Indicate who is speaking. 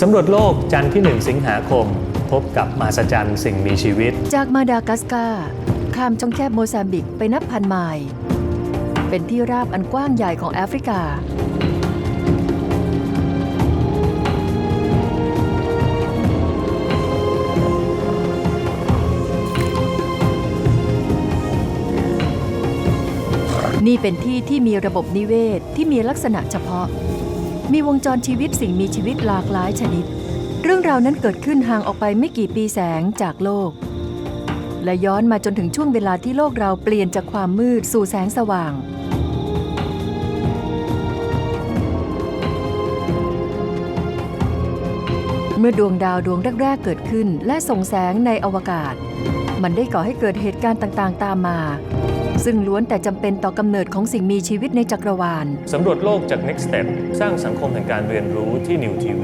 Speaker 1: สำรวจโลกจันทร์ที่ 1 สิงหาคม พบกับมหัศจรรย์สิ่งมีชีวิต
Speaker 2: จากมาดากัสการ์ข้ามช่องแคบโมซัมบิกไปนับพันไมล์เป็นที่ราบอันกว้างใหญ่ของแอฟริกา นี่เป็นที่ที่มีระบบนิเวศที่มีลักษณะเฉพาะ มีวงจรชีวิตสิ่งมีชีวิตหลากหลายชนิด เรื่องราวนั้นเกิดขึ้นห่างออกไปไม่กี่ปีแสงจากโลก และย้อนมาจนถึงช่วงเวลาที่โลกเราเปลี่ยนจากความมืดสู่แสงสว่าง เมื่อดวงดาวดวงแรก ๆ เกิดขึ้นและส่งแสงในอวกาศ มันได้ก่อให้เกิดเหตุการณ์ต่างๆ ตามมา ซึ่งล้วนแต่จำเป็นต่อกำเนิดของสิ่งมีชีวิตในจักรวาล
Speaker 1: สำรวจโลกจาก Next Step สร้างสังคมแห่งการเรียนรู้ที่ New TV